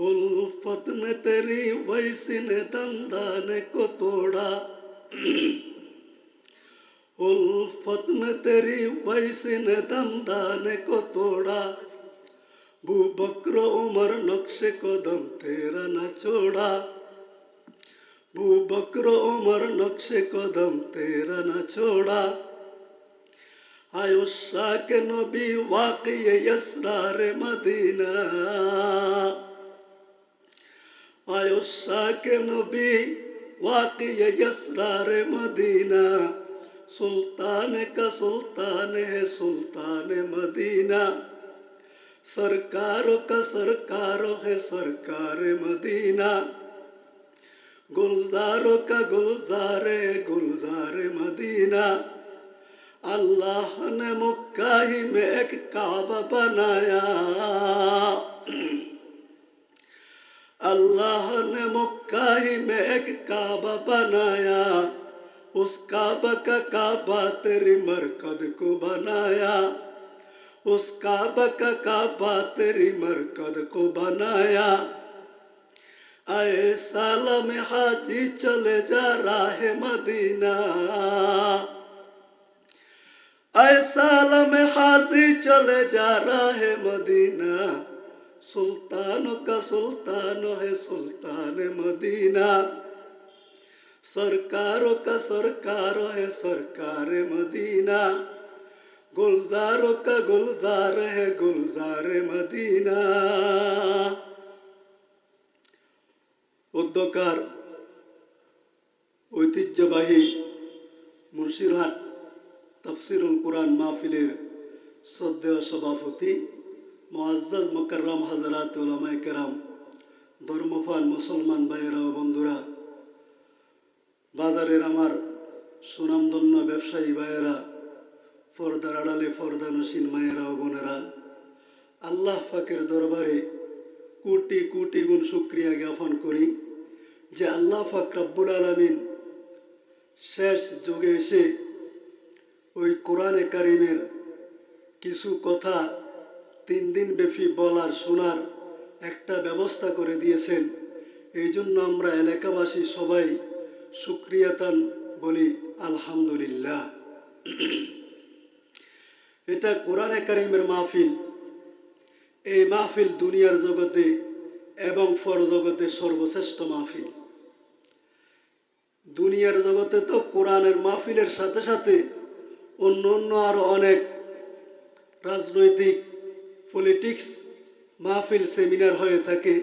उल्फत में तेरी वैसी ने दंदान को तोड़ा उल्फत में तेरी वैसी ने दंदान को तोड़ा बू बकर उमर नक्शे कदम तेरा न छोड़ा बू बकर उमर नक्शे कदम तेरा न छोड़ा आयुषा के नबी वाकई यसरार मदीना آیو کے نبی واقع یسرار مدینہ۔ سلطان کا سلطان ہے، سلطان مدینہ۔ سرکار کا سرکار ہے، سرکار مدینہ۔ گلزاروں کا گلزار ہے، گلزار مدینہ۔ اللہ نے مکہ ہی میں ایک کعبہ بنایا۔ अल्लाह ने मुक्का ही में एक काबा बनाया। उस काबा का काबा तेरी मरकद को बनाया। उस काबा का काबा तेरी मरकद को बनाया। आए साल में हाजी चले जा रहा है मदीना। आए साल में हाजी चले जा रहा है मदीना। सुल्तानों का सुल्तान है सुल्तान मदीना सरकारों का सरकार है सरकार मदीना गुलजारों का गुलजार है गुलजार मदीना উদ্যোগকার ঐতিহ্যবাহী মুন্সিরহাট তফসিরুল কোরআন মাহফিলের শ্রদ্ধেয় সভাপতি মোয়াজ্জাজ মোকাররম হাজরাত ওলামাই কেরাম ধর্মফান মুসলমান ভাইয়েরা বন্ধুরা, বাজারের আমার সুনামধন্য ব্যবসায়ী ভাইয়েরা, পর্দার আড়ালে পর্দা নসীন মায়েরা ও বোনেরা, আল্লাহ ফাকের দরবারে কোটি কোটি গুণ শুক্রিয়া জ্ঞাপন করি যে আল্লাহ ফাক রব্বুল আলমিন শেষ যুগে এসে ওই কোরআনে কারিমের কিছু কথা তিন দিন ব্যাপী বলার, শোনার একটা ব্যবস্থা করে দিয়েছেন। এই জন্য আমরা এলাকাবাসী সবাই সুক্রিয়াতান বলি, আলহামদুলিল্লাহ। এটা কোরআনে কারিমের মাহফিল। এই মাহফিল দুনিয়ার জগতে এবং ফর জগতে সর্বশ্রেষ্ঠ মাহফিল। দুনিয়ার জগতে তো কোরআনের মাহফিলের সাথে সাথে অন্য অন্য আরও অনেক রাজনৈতিক পলিটিক্স মাহফিল সেমিনার হয়ে থাকে।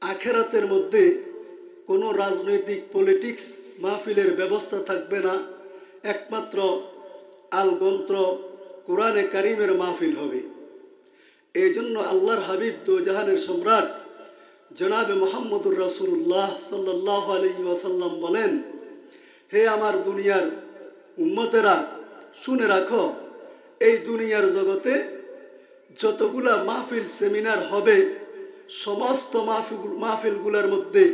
আখেরাতের মধ্যে কোনো রাজনৈতিক পলিটিক্স মাহফিলের ব্যবস্থা থাকবে না। একমাত্র আলগন্ত্র কোরআনে কারিমের মাহফিল হবে। এই জন্য আল্লাহর হাবিব দো জাহানের সম্রাট জনাবে মোহাম্মদুর রসুল্লাহ সাল্লাহ আলী ওয়াসাল্লাম বলেন, হে আমার দুনিয়ার উম্মতেরা, শুনে রাখো, এই দুনিয়ার জগতে যতগুলা মাহফিল, সেমিনার হবে, সমস্ত মাহফিল মাহফিলগুলোর মধ্যে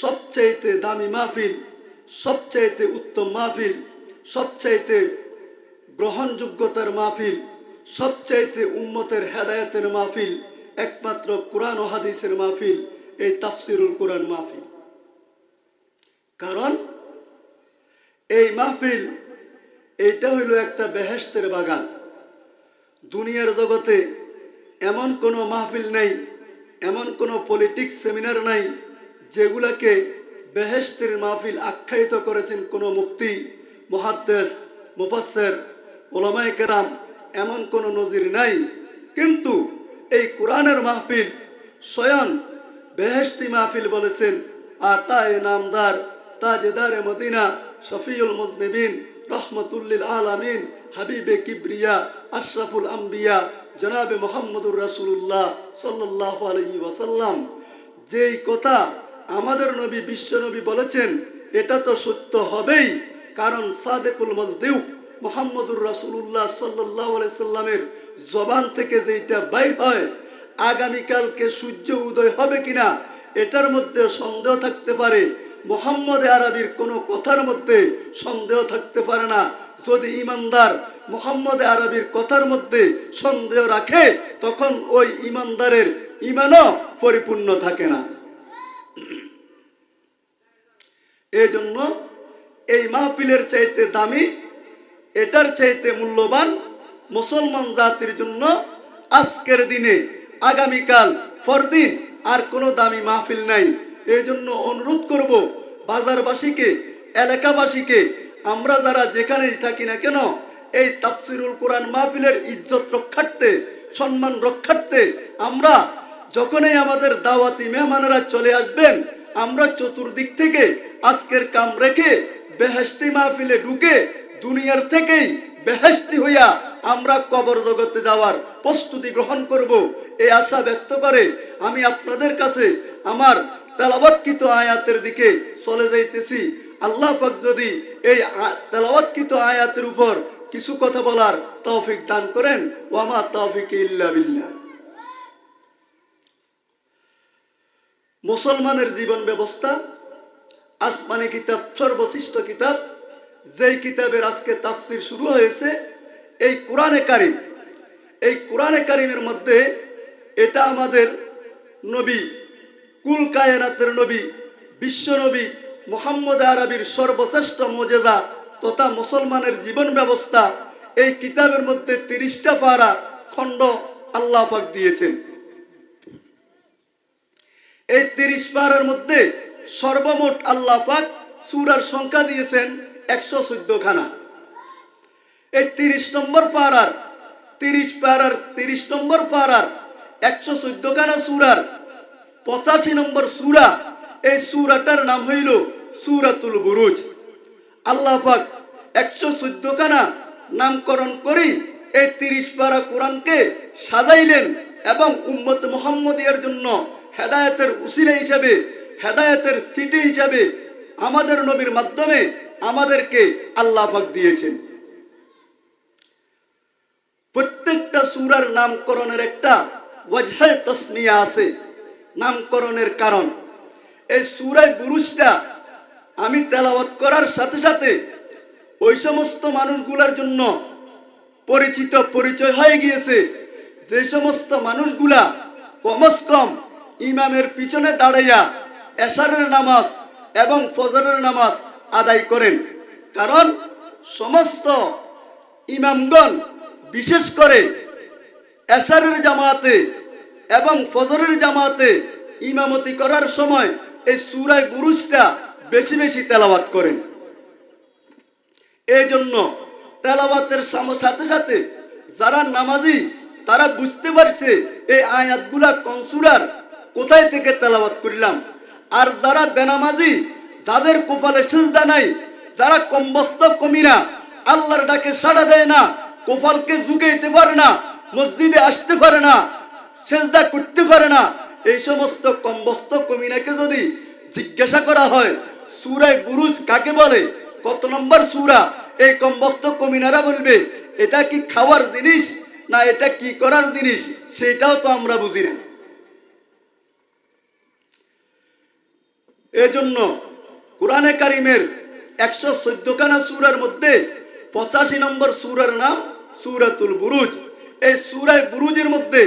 সবচাইতে দামি মাহফিল, সবচাইতে উত্তম মাহফিল, সবচাইতে গ্রহণযোগ্যতার মাহফিল, সবচাইতে উম্মতের হেদায়তের মাহফিল, একমাত্র কোরআন ও হাদিসের মাহফিল, এই তাফসিরুল কোরআন মাহফিল। কারণ এই মাহফিল, এইটা হইল একটা বেহেস্তের বাগান। দুনিয়ার জগতে এমন কোনো মাহফিল নেই, এমন কোনো পলিটিক্স সেমিনার নাই, যেগুলাকে বেহেস্তের মাহফিল আখ্যায়িত করেছেন কোনো মুক্তি মহাদ্দেশ মুফাসের ওলামায় কেরাম, এমন কোনো নজির নাই। কিন্তু এই কোরআনের মাহফিল স্বয়ং বেহেস্তি মাহফিল বলেছেন আকায় নামদার তাজেদারে মদিনা শফিউল মুজনিবিন রহমতুল্লিল আলামিন হাবিবে কিবরিয়া, আশরাফুল আম্বিয়া, জনাবে মোহাম্মদুর রাসুল্লাহ সাল্লাহ আলহি ওয়াসাল্লাম। যেই কথা আমাদের নবী, বিশ্ব নবী বলেছেন, এটা তো সত্য হবেই, কারণ সাদেকুল মজদিউ মোহাম্মদুর রাসুল্লাহ সাল্লাহ সাল্লামের জবান থেকে যেটা বাইর হয়, আগামীকালকে সূর্য উদয় হবে কিনা, এটার মধ্যে সন্দেহ থাকতে পারে। মোহাম্মদ আরবির কোনো কথার মধ্যে সন্দেহ থাকতে পারে না। যদি ইমানদার মোহাম্মদ আরবির কথার মধ্যে সন্দেহ রাখে, তখন ওই ইমানদারের ইমানও পরিপূর্ণ থাকে না। এই জন্য এই মাহফিলের চাইতে দামি, এটার চাইতে মূল্যবান মুসলমান জাতির জন্য আজকের দিনে আগামীকাল পরদিন আর কোনো দামি মাহফিল নাই। এই জন্য অনুরোধ করব বাজারবাসীকে, এলাকাবাসীকে আমরা যারা যেখানেই থাকি না কেন, এই তাফসিরুল কোরআন মাহফিলের ইজ্জত রক্ষার্থে, সম্মান রক্ষার্থে, আমরা যখনই আমাদের দাওয়াতি মেহমানেরা চলে আসবেন, আমরা চতুর্দিক থেকে আজকের কাম রেখে বেহেস্তি মাহফিলে ঢুকে দুনিয়ার থেকেই বেহেস্তি হইয়া আমরা কবর জগতে যাওয়ার প্রস্তুতি গ্রহণ করব। এই আশা ব্যক্ত করে আমি আপনাদের কাছে আমার তেলাবৎকৃত আয়াতের দিকে চলে যাইতেছি। আল্লাহ পাক যদি এই তেলাওয়াতকৃত আয়াতের উপর কিছু কথা বলার তৌফিক দান করেন, ওয়ামা তৌফিক ইল্লা বিল্লাহ। মুসলমানের জীবন ব্যবস্থা, আসমানি কিতাব, সর্বশ্রেষ্ঠ কিতাব, যেই কিতাবের আজকে তাফসির শুরু হয়েছে, এই কোরআনে কারিম, এই কোরআনে কারিমের মধ্যে এটা আমাদের নবী, কুল কায়নাতের নবী, বিশ্ব নবী মোহাম্মদ আরবির সর্বশ্রেষ্ঠ মজেদা তথা মুসলমানের জীবন ব্যবস্থা, এই কিতাবের মধ্যে তিরিশটা পারা খণ্ড আল্লাহ পাক দিয়েছেন। এই তিরিশ পারার মধ্যে সর্বমোট আল্লাহ পাক সুরার সংখ্যা দিয়েছেন একশো চোদ্দ খানা এই তিরিশ নম্বর পাড়ার তিরিশ পাড়ার তিরিশ নম্বর পাড়ার একশো চোদ্দ খানা সুরার পঁচাশি নম্বর সুরা এই সুরাটার নাম হইল সুরাতুল বুরুজ। আল্লাহ পাক একশো চোদ্দ খানা নামকরণ করি এই তিরিশ পারা কোরআনকে সাজাইলেন এবং উম্মত মোহাম্মদিয়ার জন্য হেদায়তের উসিলা হিসাবে, হেদায়তের সিটি হিসাবে আমাদের নবীর মাধ্যমে আমাদেরকে আল্লাহ পাক দিয়েছেন। প্রত্যেকটা সুরার নামকরণের একটা ওয়াজহে তসমিয়া আছে। নামকরণের কারণ এই সুরায় বুরুজটা আমি তেলাওয়াত করার সাথে সাথে ওই সমস্ত মানুষগুলার জন্য পরিচিত পরিচয় হয়ে গিয়েছে। যে সমস্ত মানুষগুলা কমস কম ইমামের পিছনে দাঁড়াইয়া এশারের নামাজ এবং ফজরের নামাজ আদায় করেন। কারণ সমস্ত ইমামগণ বিশেষ করে এশারের জামাতে এবং ফজরের জামাতে ইমামতি করার সময় এই সুরায় বুরুজটা বেশি বেশি তেলাওয়াত করেন। এই জন্য তেলাওয়াতের সাম- সাথে সাথে যারা নামাজি, তারা বুঝতে পারছে এই আয়াতগুলা কনসুরার কোথায় থেকে তেলাওয়াত করিলাম। আর যারা বেনামাজি, যাদের কপালে সেজদা নাই, যারা কমবস্ত কমিনা আল্লাহর ডাকে সাড়া দেয় না, কপালকে ঝুঁকাইতে পারে না, মসজিদে আসতে পারে না, সেজদা করতে পারে না এই সমস্ত কমবস্ত কমিনাকে যদি জিজ্ঞাসা করা হয়, সুরায় বুরুজ কাকে বলে? কত নম্বর সুরা? এই কমবস্ত কমিনারা বলবে, এটা কি খাওয়ার জিনিস না এটা কি করার জিনিস? সেটাও তো আমরা বুঝি না। এজন্য কোরআনে কারিমের একশো চোদ্দখানা সুরার মধ্যে পঁচাশি নম্বর সুরার নাম সুরাতুল বুরুজ। এই সুরায় বুরুজের মধ্যে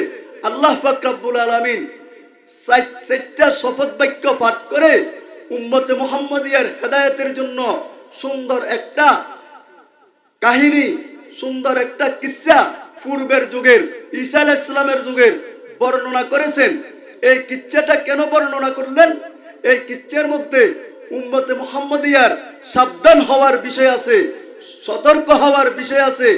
আল্লাহ ফাকরাবুল আলমিন চারটা শপথ বাক্য পাঠ করে উম্মতে মোহাম্মদিয়ার হেদায়েতের জন্য সুন্দর একটা কাহিনী, সুন্দর একটা কিসা পূর্বের যুগের, ঈসা আলাইহিস ইসলামের যুগের বর্ণনা করেছেন। এই কিচ্ছাটা কেন বর্ণনা করলেন? এই কিচ্ছার মধ্যে উম্মতে মোহাম্মদিয়ার সাবধান হওয়ার বিষয় আছে, সতর্ক হওয়ার বিষয় আছে,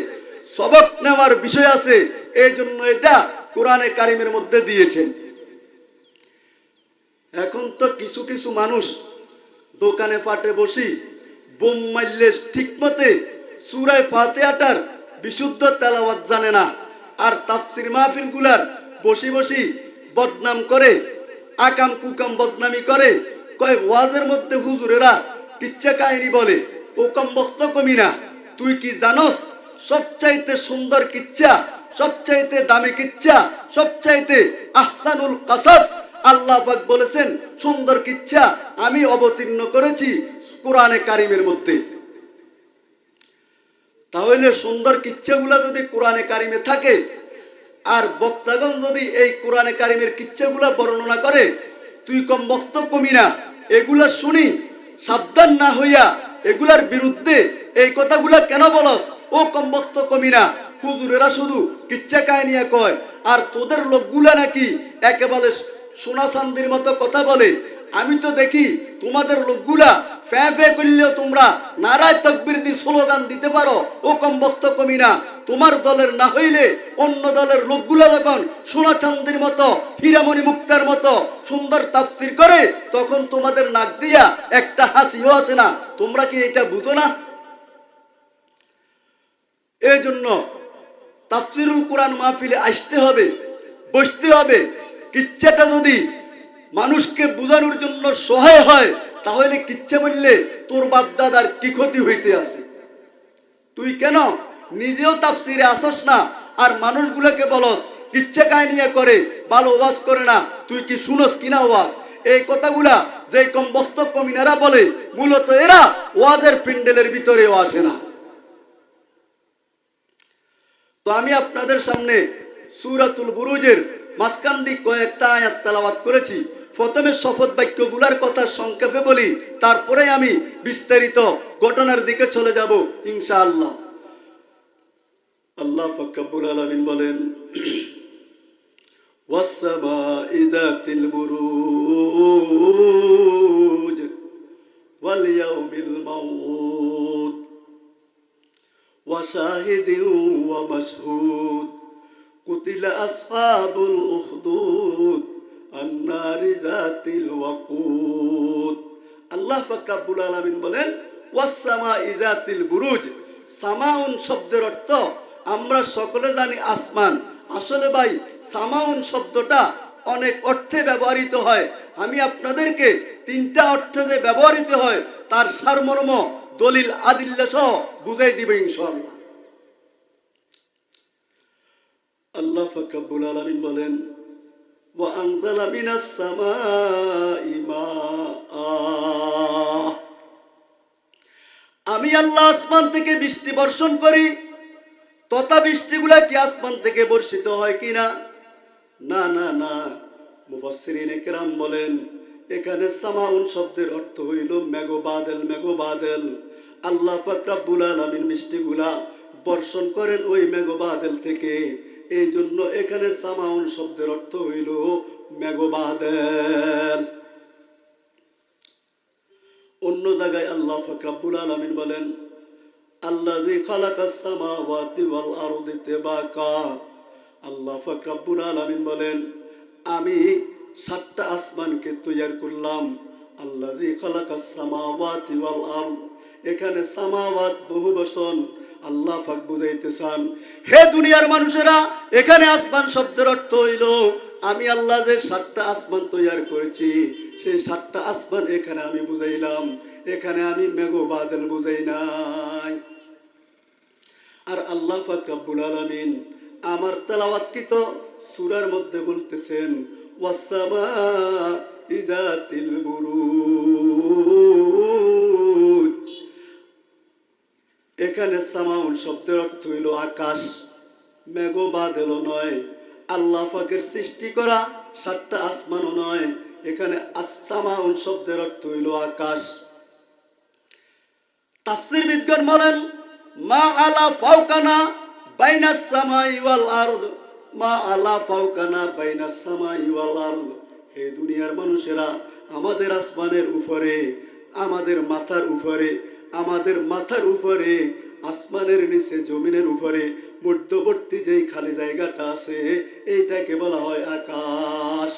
সবক নেওয়ার বিষয় আছে, এই জন্য এটা কোরআনে কারিমের মধ্যে দিয়েছেন। এখন তো কিছু কিছু মানুষ দোকানে পাটে বসি, বোম মারলে ঠিক মতে সুরায় ফাতেহাটার বিশুদ্ধ তেলাওয়াত জানে না। আর তাফসির মাহফিলগুলার বসি বসি বদনাম করে, আকাম কুকাম বদনামি করে। কয় ওয়াজের মধ্যে হুজুরেরা কিচ্ছা কাহিনী বলে, ও কম বক্ত কমি না, তুই কি জানস? সবচাইতে সুন্দর কিচ্ছা, সবচাইতে দামি কিচ্ছা, সবচাইতে আহসানুল কাসাস আল্লাহ পাক বলেছেন, সুন্দর কিচ্ছা আমি অবতীর্ণ করেছি কোরআনে কারিমের মধ্যে। তাহলে সুন্দর কিচ্ছাগুলা যদি কোরআনে কারিমে থাকে, আর বক্তাগণ যদি এই কোরআনে কারিমের কিচ্ছাগুলা বর্ণনা করে, তুই কম বক্ত কমি না, এগুলা শুনি, সাবধান না হইয়া এগুলার বিরুদ্ধে এই কথাগুলা কেন বলস? ও কম বক্ত কমি না, হুজুরেরা শুধু কিচ্ছা কাহিনিয়া কয়, আর তোদের লোকগুলা নাকি একেবারে সোনা চান্দির মতো কথা বলে, আমি তো দেখি তোমাদের লোকগুলা ফ্যা ফ্যা করলেও তোমরা নারায় তকবির দিয়ে স্লোগান দিতে পারো। ও কম বক্ত কমি না তোমার দলের না হইলে অন্য দলের লোকগুলা যখন সোনা চান্দির মতো, হীরামণি মুক্তার মতো সুন্দর তাফসির করে, তখন তোমাদের নাক দিয়া একটা হাসিও আসে না। তোমরা কি এটা বুঝো না? এই জন্য তাফসিরুল কোরআন মাহফিলে আসতে হবে, বসতে হবে। কিচ্ছাটা যদি মানুষকে বোঝানোর জন্য সহায় হয়, তাহলে কিচ্ছা বললে তোর বাপদাদার কি ক্ষতি হইতে আছে? তুই কেন নিজেও তাফসিরে আসস না আর মানুষগুলোকে বলস, কিচ্ছা কাহিনিয়া করে ভালো ওয়াজ করে না, তুই কি শুনস কিনা ওয়াজ? এই কথাগুলা যে কম বক্ত কমিনারা বলে, মূলত এরা ওয়াজের পিন্ডেলের ভিতরেও আসে না। তো আমি আপনাদের সামনে সুরাতুল বুরুজের মাঝখান দিয়ে কয়েকটা আয়াত তেলাওয়াত করেছি প্রথমে শপথ বাক্যগুলার কথা সংক্ষেপে বলি তারপরে আমি বিস্তারিত ঘটনার দিকে চলে যাব ইনশাআল্লাহ আল্লাহ ফকরাবুল আলমিন বলেন والسماء ذات البروج واليوم الموعود وشاهد ومشهود قتل أصحاب الأخدود النار ذات الوقود আল্লাহ ফাকরাবুল আলমিন বলেন ওয়াসামা ইজাতিল বুরুজ সামাউন শব্দের অর্থ আমরা সকলে জানি আসমান আসলে ভাই সামাউন শব্দটা অনেক অর্থে ব্যবহৃত হয় আমি আপনাদেরকে তিনটা অর্থে যে ব্যবহৃত হয় তার সারমর্ম দলিল আদিল্লা সহ বুঝাই দিবে ইনশাআল্লাহ আল্লাহ ফাকরাবুল আলামিন বলেন আমি আল্লাহ আসমান থেকে বৃষ্টি বর্ষণ করি, তথা বৃষ্টিগুলা কি আসমান থেকে বর্ষিত হয় কিনা? না না না। মুফাসসিরিন একরাম বলেন, এখানে সামাউন শব্দের অর্থ হইল মেঘো বাদল মেঘো বাদল। আল্লাহ পাক রাব্বুল আলামিন বৃষ্টিগুলা বর্ষণ করেন ওই মেঘো বাদল থেকে। এই জন্য এখানে সামাউন শব্দের অর্থ হইল মেঘো বাদল অন্য জায়গায় আল্লাহ ফকরাবুল আলমিন বলেন আল্লাহ আল্লাহ ফাকরাবুল আলমিন বলেন, আমি সাতটা আসমানকে তৈয়ার করলাম। আল্লাহ খালাকাস সামাওয়াতি ওয়াল আরদ। এখানে সামাওয়াত বহু বচন আল্লাহ পাক বুঝাইতে চান হে দুনিয়ার মানুষেরা, এখানে আসমান শব্দের অর্থ হইল, আমি আল্লাহ যে সাতটা আসমান তৈয়ার করেছি, সেই সাতটা আসমান এখানে আমি বুঝাইলাম, এখানে আমি মেঘো বাদল বুঝাই নাই। আর আল্লাহ পাক রব্বুল আলামিন আমার তেলাওয়াতকৃত সূরার মধ্যে বলতেছেন ওয়াসামা ইজাতিল বুরুজ। এখানে সামাউন শব্দের অর্থ হইল আকাশ। মেঘ বাদল নয়। আল্লাহ পাকের সৃষ্টি করা সাতটা আসমানও নয়। এখানে আসামাউন শব্দের অর্থ হইল আকাশ। তাফসির বিজ্ঞান বলেন, মা আলা বাইনাস সামাই ওয়াল আরদ। মা আলা বাইনাস সামাই ওয়াল আরদ। হে দুনিয়ার মানুষেরা, আমাদের আসমানের উপরে, আমাদের মাথার উপরে, আমাদের মাথার উপরে আসমানের নিচে, জমিনের উপরে, মধ্যবর্তী যেই খালি জায়গাটা আছে, এইটাকে বলা হয় আকাশ।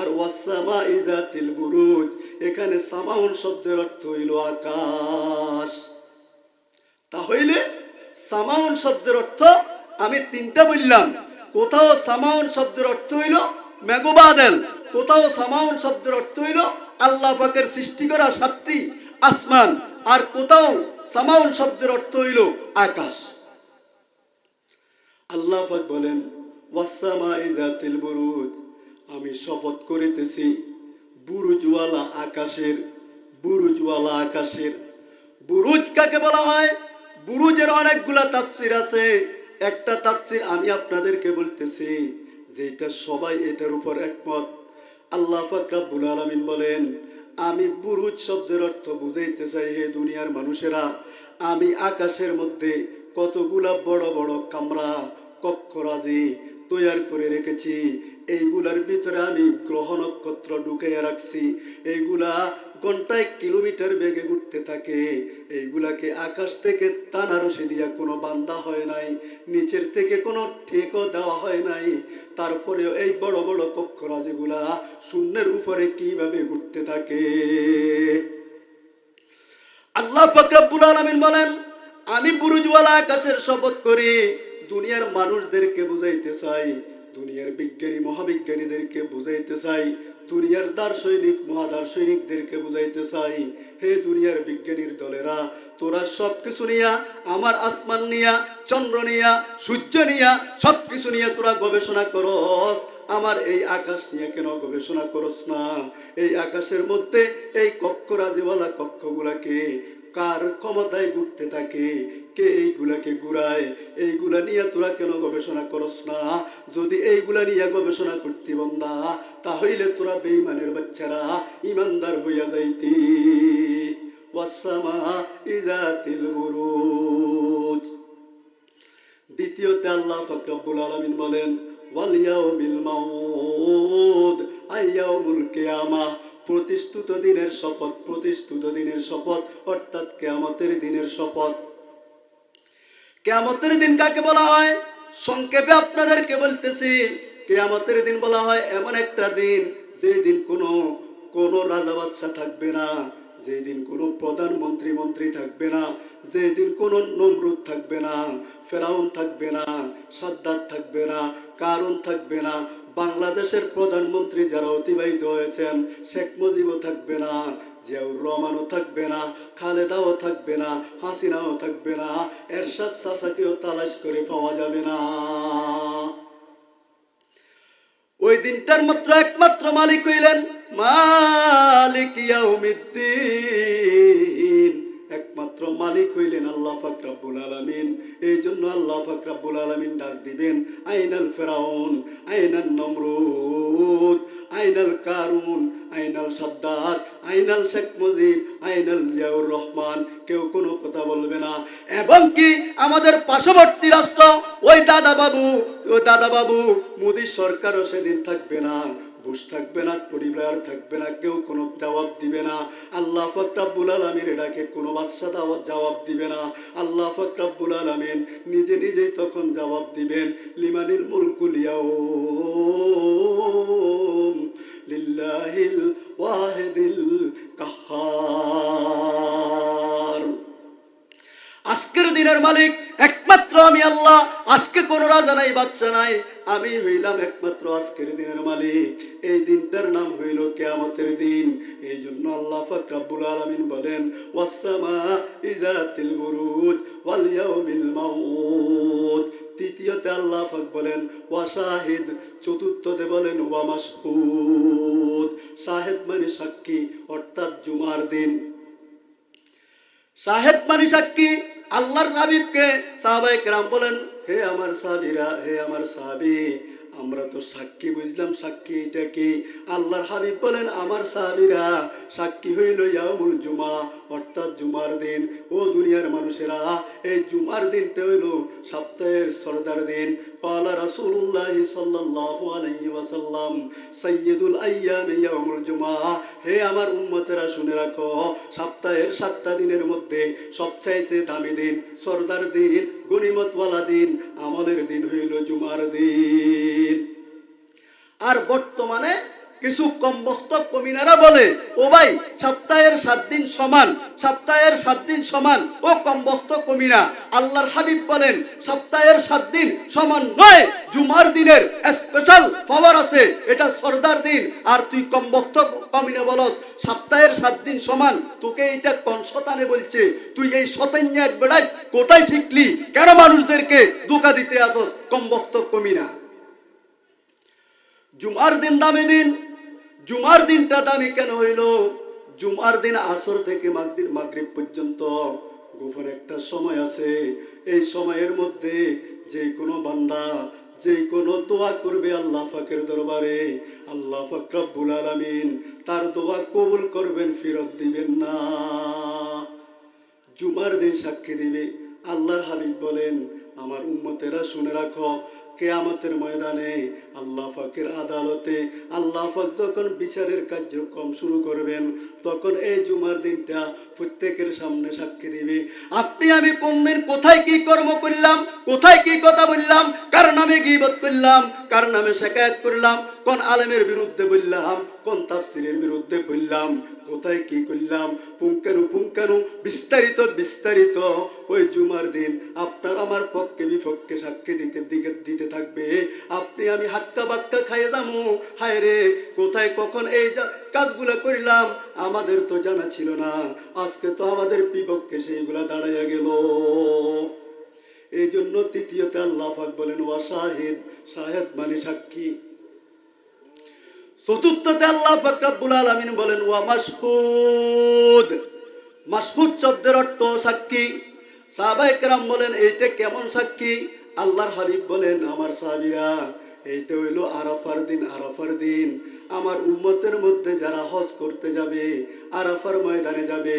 আর ওয়াসামা ইজাতিল বুরুজ, এখানে সামাউন শব্দের অর্থ হইল আকাশ। তাহলে সামাউন শব্দের অর্থ আমি তিনটা বললাম। কোথাও সামাউন শব্দের অর্থ হইল মেঘবাদল, কোথাও সামাউন শব্দের অর্থ হইল আল্লাহ পাকের সৃষ্টি করা সাতটি আসমান, আর কোথাও সামাউন শব্দের অর্থ হইল আকাশ। আল্লাহ বলেন আমি শপথ করিতেছি, বুরুজওয়ালা আকাশের বুরুজওয়ালা আকাশের। বুরুজ কাকে বলা হয়? বুরুজের অনেকগুলা তাফসির আছে। একটা তাফসির আমি আপনাদেরকে বলতেছি যে এটা সবাই এটার উপর একমত। আল্লাহ ফাকরাবুল আলমিন বলেন আমি বুরুজ শব্দের অর্থ বুঝাইতে চাই হে দুনিয়ার মানুষেরা। আমি আকাশের মধ্যে কতগুলা বড় বড় কামরা কক্ষরাজি তৈয়ার করে রেখেছি। এইগুলার ভিতরে আমি গ্রহ নক্ষত্র ঢুকাইয়া রাখছি। এইগুলা ঘন্টায় কিলোমিটার বেগে ঘুরতে থাকে। এইগুলাকে আকাশ থেকে টানা রশি দিয়া কোনো বান্দা হয় নাই। নিচের থেকে কোনো ঠেকও দেওয়া হয় নাই। তারপরেও এই বড় বড় কক্ষরাজিগুলা শূন্যের উপরে কীভাবে ঘুরতে থাকে? আল্লাহ ফকরাবুল আলমিন বলেন, আমি বুরুজওয়ালা আকাশের শপথ করি। দুনিয়ার মানুষদেরকে বুঝাইতে চাই। দুনিয়ার বিজ্ঞানী, মহাবিজ্ঞানীদেরকে বুঝাইতে চাই। দুনিয়ার দার্শনিক, মহাদার্শনিকদেরকে বুঝাইতে চাই। হে দুনিয়ার বিজ্ঞানীর দলেরা, তোরা সব কিছু নিয়া, আমার আসমান নিয়া, চন্দ্র নিয়া, সূর্য নিয়া সব কিছু নিয়ে তোরা গবেষণা করস। আমার এই আকাশ নিয়ে কেন গবেষণা করস না? এই আকাশের মধ্যে এই কক্ষ রাজিওয়ালা কক্ষগুলাকে কার ক্ষমতায় ঘুরতে থাকে? কে এইগুলাকে ঘুরায় এইগুলা নিয়ে তোরা কেন গবেষণা করস না? যদি এইগুলা নিয়ে গবেষণা করতি বন্দা তাহলে তোরা বেইমানের বাচ্চারা ইমানদার হইয়া যাইতি। দ্বিতীয়তে আল্লাহ ফকরাবুল আলমিন বলেন প্রতিষ্ঠিত দিনের শপথ, প্রতিষ্ঠিত দিনের শপথ, অর্থাৎ কেয়ামতের দিনের শপথ। কেয়ামতের দিন কাকে বলা হয়? সংক্ষেপে আপনাদেরকে বলতেছি, কেয়ামতের দিন বলা হয় এমন একটা দিন যে দিন কোনো কোনো রাজা বাদশা থাকবে না যেদিন কোনো প্রধানমন্ত্রী মন্ত্রী থাকবে না যেদিন কোনো নমরুদ থাকবে না, ফেরাউন থাকবে না সাদ্দার থাকবে না কারণ থাকবে না বাংলাদেশের প্রধানমন্ত্রী যারা অতিবাহিত হয়েছেন, শেখ মুজিবও থাকবে না, জিয়াউর রহমানও থাকবে না, খালেদাও থাকবে না, হাসিনাও থাকবে না, এরশাদ চাষাকেও তালাশ করে পাওয়া যাবে না। ওই দিনটার মাত্র একমাত্র মালিক হইলেন মালিক ইয়াউমিদ্দিন। একমাত্র মালিক হইলেন আল্লাহ ফাকরাবুল আলামিন। এই জন্য আল্লাহ ফাকরাবুল আলামিন ডাক দিবেন, আইনাল ফেরাউন আইনাল নমরুদ, আইনাল কারুন, আইনাল সাদ্দাত, আইনাল শেখ মুজিব, আইনাল জিয়াউর রহমান। কেউ কোনো কথা বলবে না। এবং কি আমাদের পার্শ্ববর্তী রাষ্ট্র, ওই দাদা বাবু, ওই দাদা বাবু মোদী সরকারও সেদিন থাকবে না। বুশ থাকবে না টনি ব্লেয়ার থাকবে না, কেউ কোনো জবাব দিবে না। আল্লাহ ফকরাবুল আলমীর এটাকে কোনো দাওয়াত জবাব দিবে না। আল্লাহ ফকরাবুল আলমিন নিজে নিজেই তখন জবাব দিবেন, লিমানিল মুলকুলিয়াও লিল্লাহিল ওয়াহিদিল কাহার। আজকের দিনের মালিক একমাত্র আমি আল্লাহ, আজকে কোনো রাজা নাই বাচ্চা নাই। আমি হইলাম একমাত্র আজকের দিনের মালিক। এই দিনটার নাম হইল কেয়ামতের দিন। এই জন্য আল্লাহ ফাকরাবুল আলমিন বলেন ওয়াসামা ইজাতিল বুরুজ ওয়াল মাউত। তৃতীয়তে আল্লাহ পাক বলেন, ওয়াশাহিদ। চতুর্থতে বলেন ওয়া মাসহুদ শাহেদ মানে সাক্ষী, অর্থাৎ জুমার দিন। শাহেদ মানি সাক্ষী, আল্লাহর হাবিবকে সাহাবাই কেরাম বলেন হে আমার সাবিরা হে আমার সাহাবি, আমরা তো সাক্ষী বুঝলাম, সাক্ষী এটা কি? আল্লাহর হাবিব বলেন, আমার সাবিরা সাক্ষী হইল ইয়ামুল জুমা, অর্থাৎ জুমার দিন। ও দুনিয়ার মানুষেরা, এই জুমার দিনটা হইল সপ্তাহের সর্দার দিন। قال رسول الله صلى الله عليه وسلم সাইয়্যিদুল আইয়াম ইয়াউমুল জুমা হে আমার উম্মতেরা শুনে রাখো সপ্তাহের সাতটা দিনের মধ্যে সবচাইতে দামি দিন সর্দার দিন গনিমতওয়ালা দিন আমলের দিন হইল জুমার দিন আর বর্তমানে কিছু কম বক্ত কমিনারা বলে, ও ভাই, সপ্তাহের সাত দিন সমান, সপ্তাহের সাত দিন সমান, ও কম বক্ত কমিনা আল্লাহর হাবিব বলেন, সপ্তাহের সাত দিন সমান নয়, জুমার দিনের স্পেশাল পাওয়ার আছে, এটা সর্দার দিন। আর তুই কম বক্ত কমিনা বলস সপ্তাহের সাত দিন সমান, তোকে এইটা কোন শতানে বলছে? তুই এই শতান্যার বেড়াই কোথায় শিখলি? কেন মানুষদেরকে ধোকা দিতে আসস কম বক্ত কমিনা জুমার দিন দামি দিন জুমার দিনটা দামি কেন হইল? জুমার দিন আসর থেকে মাগদিন মাগরিব পর্যন্ত গোপন একটা সময় আছে। এই সময়ের মধ্যে যে কোনো বান্দা, যে কোনো দোয়া করবে আল্লাহ পাকের দরবারে। আল্লাহ পাক রব্বুল আলামিন তার দোয়া কবুল করবেন, ফেরত দিবেন না। জুমার দিন সাক্ষী দিবে। আল্লাহর হাবিব বলেন, আমার উম্মতেরা শুনে রাখো কেয়ামতের ময়দানে আল্লাহ ফাকের আদালতে আল্লাহ ফাক যখন বিচারের কার্যক্রম শুরু করবেন, তখন এই জুমার দিনটা প্রত্যেকের সামনে সাক্ষী দিবে। আপনি, আমি কোনদিন কোথায় কি কর্ম করলাম, কোথায় কি কথা বললাম, কার নামে গিবত করলাম, কার নামে শেখায়ত করলাম, কোন আলেমের বিরুদ্ধে বললাম কোন তাফসিরের বিরুদ্ধে বললাম? কোথায় কি করলাম? পুঙ্কানু পুঙ্কানু বিস্তারিত বিস্তারিত। ওই জুমার দিন আপনার আমার পক্ষে বিপক্ষে সাক্ষী দিতে, দিকে, দিতে থাকবে। আপনি আমি হাক্কা বাক্কা খাইয়ে যাব। হায় রে, কোথায়, কখন এই কাজগুলো করলাম? আমাদের তো জানা ছিল না। আজকে তো আমাদের বিপক্ষে সেইগুলা দাঁড়াইয়া গেল। এই জন্য তৃতীয়তে আল্লাহ বলেন, ওয়া শাহিদ, শাহেদ মানে সাক্ষী। চতুর্থতে আল্লাহ পাক আলমিন বলেন, ওয়া মাসহুদ মাসহুদ শব্দের অর্থ সাক্ষী। সাহাবায়ে একরাম বলেন, এইটা কেমন সাক্ষী? আল্লাহর হাবিব বলেন, আমার সাহাবীরা এইটা হইল আরাফার দিন আরাফার দিন। আমার উম্মতের মধ্যে যারা হজ করতে যাবে, আরাফার ময়দানে যাবে,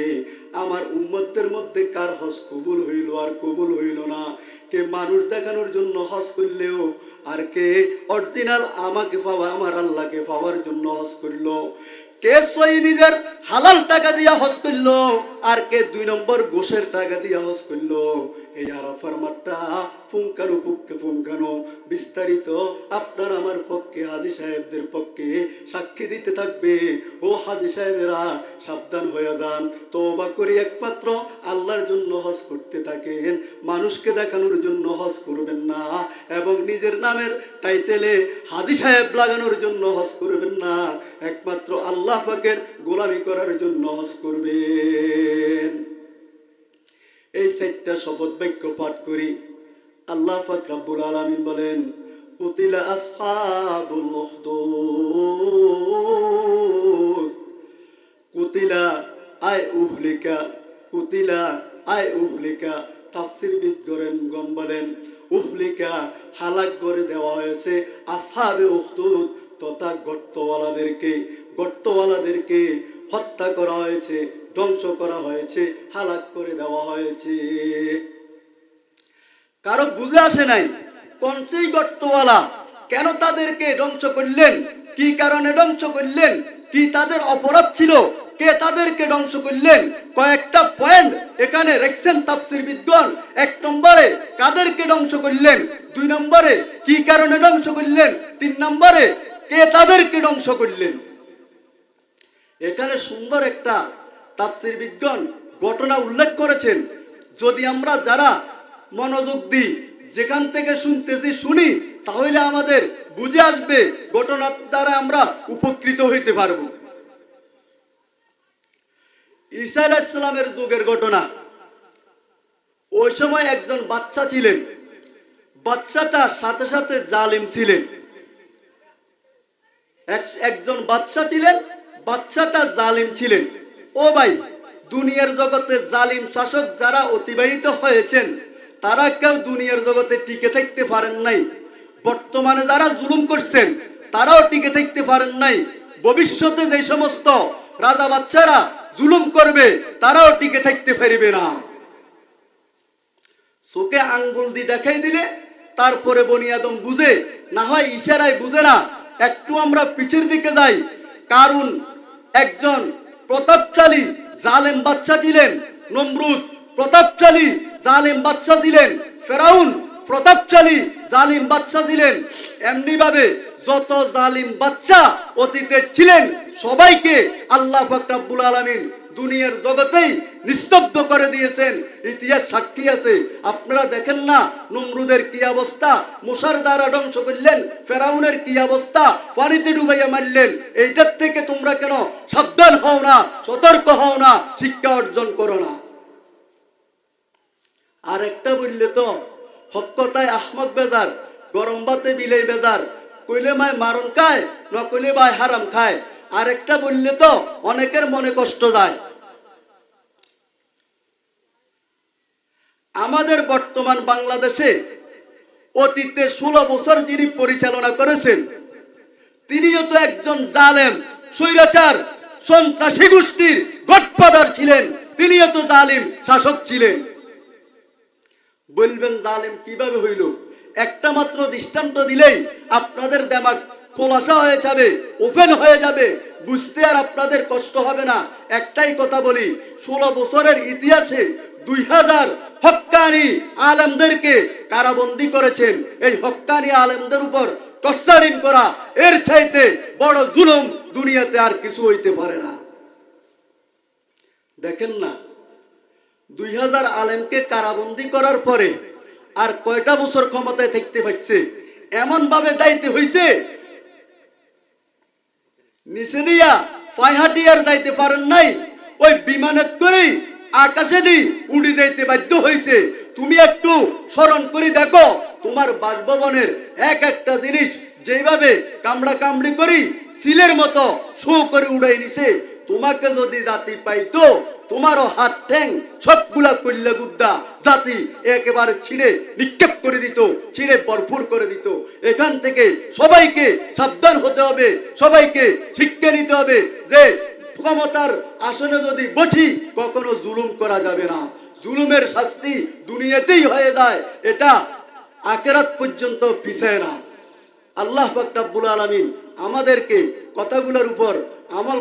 আমার উম্মতের মধ্যে কার হজ কবুল হইল আর কবুল হইল না? কে মানুষ দেখানোর জন্য হজ করলেও, আর কে অরিজিনাল আমাকে পাওয়া, আমার আল্লাহকে পাওয়ার জন্য হজ করল? কে সই নিজের হালাল টাকা দিয়া হজ করল, আর কে দুই নম্বর গোসের টাকা দিয়া হজ করল? এই আরাফার মাঠটা পুক্কে ফুঙ্কানো বিস্তারিত আপনার আমার পক্ষে, হাজি সাহেবদের পক্ষে সাক্ষী দিতে থাকবে। ও হাজি সাহেবেরা, সাবধান হয়ে যান। তওবা করে একমাত্র আল্লাহর জন্য হজ করতে থাকেন। মানুষকে দেখানোর জন্য হজ করবেন না এবং নিজের নামের টাইটেলে হাজি সাহেব লাগানোর জন্য হজ করবেন না। একমাত্র আল্লাহ পাকের গোলামি করার জন্য হজ করবেন। এই সেটটা শপথ বাক্য পাঠ করি। আল্লাহ পাক রাব্বুল বলেন উখদুদ। কুতিলা উহলিকা। বলেন হালাক দেওয়া হয়েছে তথা গর্তওয়ালাদেরকে। গর্তওয়ালাদেরকে হত্যা করা হয়েছে ধ্বংস করা হয়েছে, হালাক করে দেওয়া হয়েছে। কারও বুঝে আসে নাই, পঞ্চই গর্তওয়ালা কেন তাদেরকে ধ্বংস করলেন? কি কারণে ধ্বংস করলেন? কি তাদের অপরাধ ছিল? কে তাদেরকে ধ্বংস করলেন? কয়েকটা পয়েন্ট এখানে রেখছেন তাফসির বিদ্বান। এক নম্বরে, কাদেরকে ধ্বংস করলেন? দুই নম্বরে, কি কারণে ধ্বংস করলেন? তিন নম্বরে, কে তাদেরকে ধ্বংস করলেন? এখানে সুন্দর একটা তাফসির বিজ্ঞান ঘটনা উল্লেখ করেছেন। যদি আমরা যারা মনোযোগ দিই, যেখান থেকে শুনতেছি, শুনি, তাহলে আমাদের বুঝে আসবে ঘটনার দ্বারা আমরা উপকৃত হইতে পারব। ঈসা আলাইসালামের যুগের ঘটনা। ওই সময় একজন বাচ্চা ছিলেন। বাচ্চাটা সাথে সাথে জালিম ছিলেন। একজন বাচ্চা ছিলেন বাচ্চাটা জালিম ছিলেন। ও ভাই, দুনিয়ার জগতে জালিম শাসক যারা অতিবাহিত হয়েছেন, তারা কেউ দুনিয়ার জগতে টিকে থাকতে পারেন নাই। বর্তমানে যারা জুলুম করছেন, তারাও টিকে থাকতে পারেন নাই। ভবিষ্যতে যে সমস্ত রাজা বাচ্চারা জুলুম করবে, তারাও টিকে থাকতে পারবে না। চোখে আঙ্গুল দিয়ে দেখাই দিলে, তারপরে বনি আদম বুঝে, না হয় ইশারায় বুঝে না, একটু আমরা পিছের দিকে যাই। কারণ একজন প্রতাপশালী জালেম বাচ্চা ছিলেন নমরুদ। প্রতাপশালী জালেম বাচ্চা ছিলেন ফেরাউন। প্রতাপশালী জালিম বাচ্চা ছিলেন। এমনি ভাবে যত জালিম বাচ্চা অতীতে ছিলেন, সবাইকে আল্লাহ ফকরাবুল আলমিন দুনিয়ার জগতেই নিস্তব্ধ করে দিয়েছেন। ইতিহাস সাক্ষী আছে। আপনারা দেখেন না নমরুদের কি অবস্থা? মুসার দ্বারা ধ্বংস করলেন, ফেরাউনের কি অবস্থা? পানিতে ডুবাইয়া মারলেন। এইটার থেকে তোমরা কেন সাবধান হও না, সতর্ক হও না, শিক্ষা অর্জন করো না। আর একটা বললে তো হকতায় আহমদ বেজার, গরম বাতে বিলেই বেজার। কইলে মায় মারণ খায় ন কইলে ভাই হারাম খায়। আর একটা বললে তো, অনেকের মনে কষ্ট যায়। আমাদের বর্তমান বাংলাদেশে অতীতে ষোলো বছর যিনি পরিচালনা করেছেন, তিনিও তো একজন জালেম, স্বৈরাচার, সন্ত্রাসী গোষ্ঠীর গডফাদার ছিলেন, তিনিও তো জালিম শাসক ছিলেন। বলবেন জালিম কীভাবে হইল? একটা মাত্র দৃষ্টান্ত দিলেই আপনাদের দেমাগ খোলাসা হয়ে যাবে, ওপেন হয়ে যাবে, বুঝতে আর আপনাদের কষ্ট হবে না। একটাই কথা বলি, ষোলো বছরের ইতিহাসে দুই হাজার হক্কানি আলেমদেরকে কারাবন্দি করেছেন। এই হক্কানি আলেমদের উপর টর্চারিং করা, এর চাইতে বড় জুলুম দুনিয়াতে আর কিছু হইতে পারে না। দেখেন না দুই হাজার আলেমকে কারাবন্দি করার পরে আর কয়টা বছর ক্ষমতায় থাকতে পারছে? এমন ভাবে দায়িত্ব হয়েছে নিচে দিয়া আর যাইতে পারেন নাই, ওই বিমানের করেই আকাশে দি উড়ে যাইতে বাধ্য হয়েছে তুমি একটু স্মরণ করে দেখো, তোমার বাসভবনের এক একটা জিনিস যেভাবে কামড়া কামড়ি করি, সিলের মতো শো করে উড়াই নিছে। তোমাকে যদি জাতি পাইতো, তোমারও হাত ঠ্যাং সবগুলা কল্যা গুদ্দা, জাতি একেবারে ছিঁড়ে নিক্ষেপ করে দিত, ছিঁড়ে ভরপুর করে দিত। এখান থেকে সবাইকে সাবধান হতে হবে, সবাইকে শিক্ষা নিতে হবে যে ক্ষমতার আসনে যদি বসি, কখনো জুলুম করা যাবে না। জুলুমের শাস্তি দুনিয়াতেই হয়ে যায়, এটা আকেরাত পর্যন্ত পিছায় না। আল্লাহ ফাকরাবুল আলমিন আমাদেরকে কথাগুলোর উপর আমল